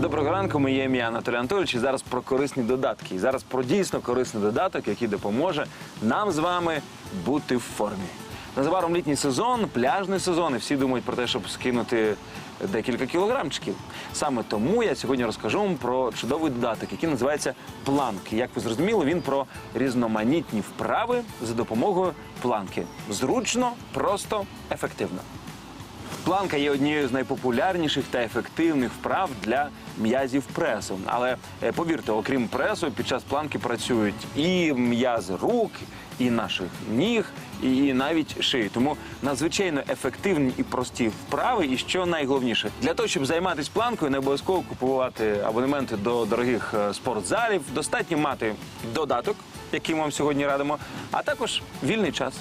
Доброго ранку, моє ім'я Анатолій Анатолійович. І зараз про корисні додатки. І зараз про дійсно корисний додаток, який допоможе нам з вами бути в формі. Незабаром літній сезон, пляжний сезон, і всі думають про те, щоб скинути декілька кілограмчиків. Саме тому я сьогодні розкажу вам про чудовий додаток, який називається планк. Як ви зрозуміли, він про різноманітні вправи за допомогою планки. Зручно, просто, ефективно. Планка є однією з найпопулярніших та ефективних вправ для м'язів пресу. Але е, повірте, окрім пресу, під час планки працюють і м'язи рук, і наших ніг, і навіть шиї. Тому надзвичайно ефективні і прості вправи. І що найголовніше, для того, щоб займатися планкою, не обов'язково купувати абонементи до дорогих е, спортзалів. Достатньо мати додаток, який ми вам сьогодні радимо, а також вільний час.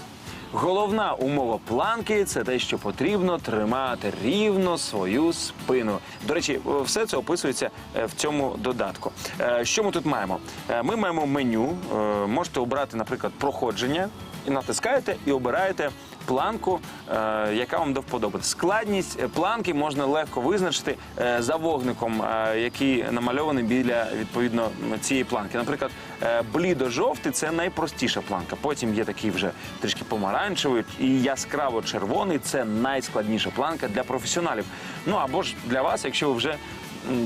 Головна умова планки це те, що потрібно тримати рівно свою спину. До речі, все це описується е, в цьому додатку. Е, Що ми тут маємо? Е, Ми маємо меню. Е, Можете обрати, наприклад, проходження і натискаєте і обираєте планку, е, яка вам до вподоби. Складність е, планки можна легко визначити е, за вогником, який намальований біля відповідно цієї планки. Наприклад, блідо-жовтий це найпростіша планка. Потім є такий вже трішки помаранчевий і яскраво червоний це найскладніша планка для професіоналів. Ну або ж для вас, якщо ви вже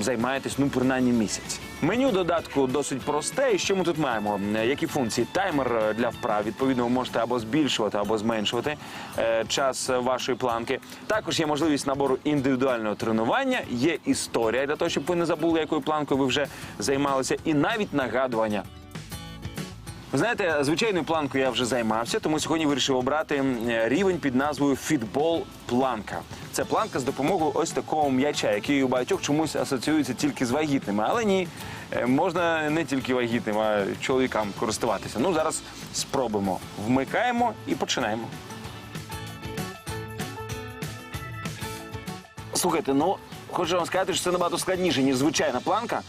займаєтесь ну принаймні місяць. Меню додатку досить просте. І що ми тут маємо? Які функції? Таймер е, для вправ. Відповідно, ви можете або збільшувати, або зменшувати е, час е, вашої планки. Також є можливість набору індивідуального тренування. Є історія для того, щоб ви не забули, якою планкою ви вже займалися, і навіть нагадування. Ви знаєте, звичайною планкою я вже займався, тому сьогодні вирішив обрати рівень під назвою фітбол планка. Це планка з допомогою ось такого м'яча, який у багатьох чомусь асоціюється тільки з вагітними. Але ні, е, можна не тільки вагітним, а й чоловікам користуватися. Ну зараз спробуємо. Вмикаємо і починаємо. Слухайте, ну хочу вам сказати, що це набагато складніше, ніж звичайна планка.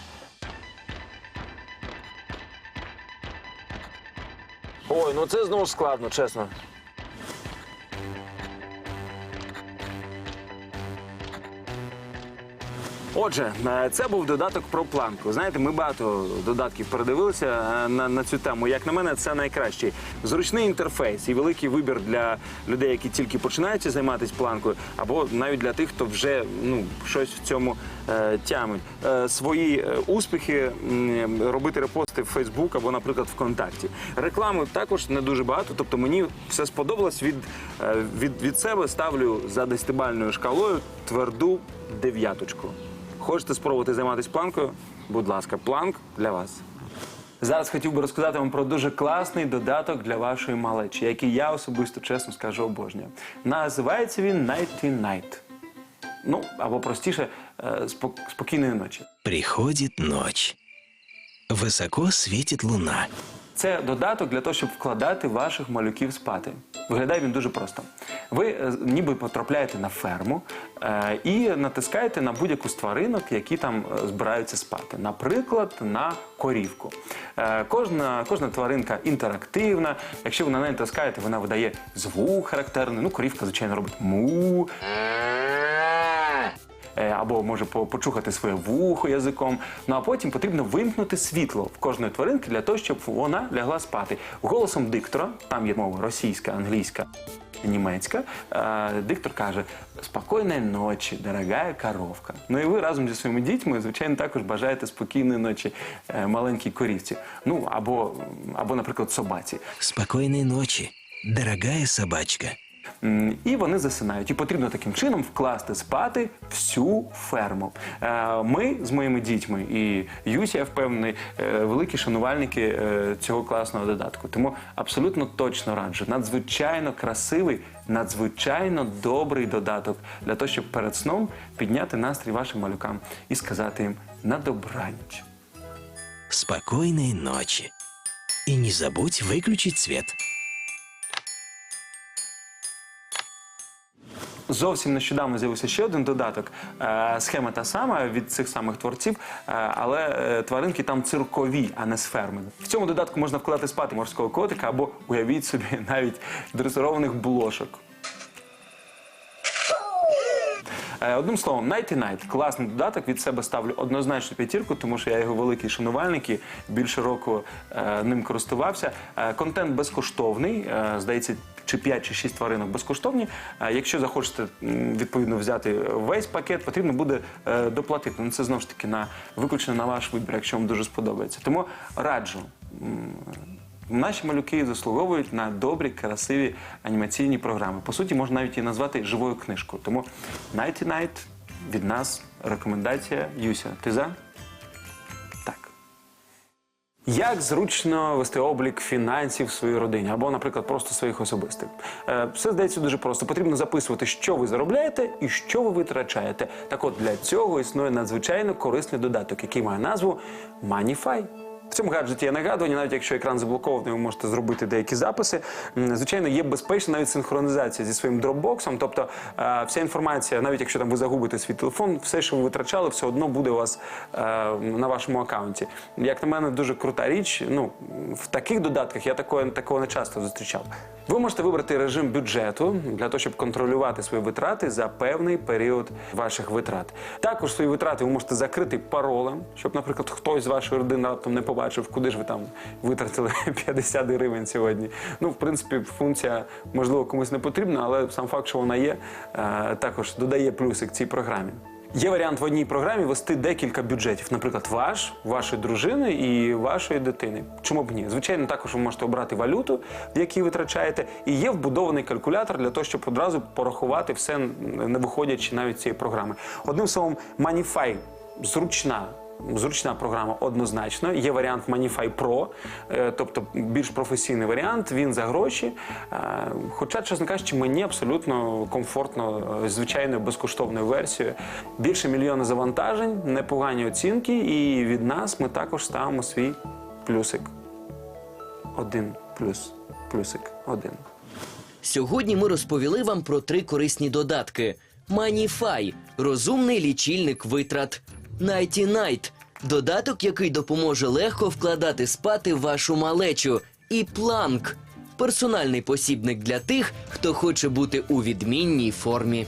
Ой, ну це знову ж складно, чесно. Отже, е, це був додаток про планку. Знаєте, ми багато додатків передивилися е, на, на цю тему. Як на мене, це найкращий. Зручний інтерфейс і великий вибір для людей, які тільки починаються займатися планкою, або навіть для тих, хто вже ну, щось в цьому е, тямить. Е, свої е, успіхи м, робити репости в Фейсбук або, наприклад, ВКонтакті. Реклами також не дуже багато, тобто мені все сподобалось. Від, е, від, від себе ставлю за десятибальною шкалою тверду дев'яточку. Хочете спробувати займатися планкою? Будь ласка, планк для вас. Зараз хотів би розказати вам про дуже класний додаток для вашої малечі, який я особисто чесно скажу обожнюю. Називається він Nighty Night. Ну, або простіше, е, спок- спокійної ночі. Приходит ночь. Высоко светит луна. Це додаток для того, щоб вкладати ваших малюків спати. Виглядає він дуже просто. Ви е, ніби потрапляєте на ферму е, і натискаєте на будь-яку з тваринок, які там е, збираються спати. Наприклад, на корівку. Е, кожна, кожна тваринка інтерактивна. Якщо ви на неї натискаєте, вона видає звук характерний. Ну, корівка, звичайно, робить му. Або може по- почухати своє вухо язиком. Ну а потім потрібно вимкнути світло в кожної тваринки для того, щоб вона лягла спати. Голосом диктора, там є мова російська, англійська. Німецька е, диктор каже: спокійної ночі, дорогая коровка. Ну і ви разом зі своїми дітьми, звичайно, також бажаєте спокійної ночі е, маленькій корівці. Ну або, або, наприклад, собаці. Спокойной ночи, дорогая собачка. І вони засинають. І потрібно таким чином вкласти спати всю ферму. Е, Ми з моїми дітьми і Юся, я впевнений, е, великі шанувальники е, цього класного додатку. Тому абсолютно точно раджу. Надзвичайно красивий, надзвичайно добрий додаток для того, щоб перед сном підняти настрій вашим малюкам і сказати їм на добраніч. Спокойной ночи. И не забудь выключить свет. Зовсім нещодавно з'явився ще один додаток. Е, Схема та сама від цих самих творців, е, але е, тваринки там циркові, а не з ферми. В цьому додатку можна вкладати спати морського котика або уявіть собі навіть дресированих булошок. Е, Одним словом, Nighty Night – класний додаток. Від себе ставлю однозначну п'ятірку, тому що я його великий шанувальник і більше року ним користувався. Контент безкоштовний, здається, чи 5 чи 6 тваринок безкоштовні. Е, якщо захочете відповідно взяти весь пакет, потрібно буде е, доплатити. Ну це знову ж таки на виключно на ваш вибір, якщо вам дуже сподобається. Тому раджу. Наші малюки заслуговують на добрі, красиві анімаційні програми. По суті, можна навіть її назвати живою книжкою. Тому Nighty Night від нас рекомендація Юся. Ти за? Як зручно вести облік фінансів своїй родині або, наприклад, просто своїх особистих? Е, Все здається дуже просто. Потрібно записувати, що ви заробляєте і що ви витрачаєте. Так от для цього існує надзвичайно корисний додаток, який має назву Manify. В цьому гаджеті є нагадування, навіть якщо екран заблокований, ви можете зробити деякі записи. Звичайно, є безпечна навіть синхронізація зі своїм дропбоксом. Тобто е, вся інформація, навіть якщо там ви загубите свій телефон, все, що ви витрачали, все одно буде у вас е, на вашому аккаунті. Як на мене, дуже крута річ. Ну в таких додатках я такого, такого не часто зустрічав. Ви можете вибрати режим бюджету для того, щоб контролювати свої витрати за певний період ваших витрат. Також свої витрати ви можете закрити паролем, щоб, наприклад, хтось з вашої родини раптом не побачив, куди ж ви там витратили 50 гривень сьогодні. Ну, в принципі, функція можливо комусь не потрібна, але сам факт, що вона є, е, також додає плюсик цій програмі. Є варіант в одній програмі вести декілька бюджетів, наприклад, ваш, вашої дружини і вашої дитини. Чому б ні? Звичайно, також ви можете обрати валюту, в якій витрачаєте, і є вбудований калькулятор для того, щоб одразу порахувати все, не виходячи навіть цієї програми. Одним словом, Manify зручна. Зручна програма однозначно. Є варіант Manify Pro, е, тобто більш професійний варіант. Він за гроші. Е, Хоча, чесно кажучи, мені абсолютно комфортно е, звичайною безкоштовною версією. Більше мільйона завантажень, непогані оцінки, і від нас ми також ставимо свій плюсик. Один плюс плюсик один. Сьогодні ми розповіли вам про три корисні додатки: Маніфай розумний лічильник витрат, Найті Найт. Додаток, який допоможе легко вкладати спати вашу малечу, і Планк. Персональний посібник для тих, хто хоче бути у відмінній формі.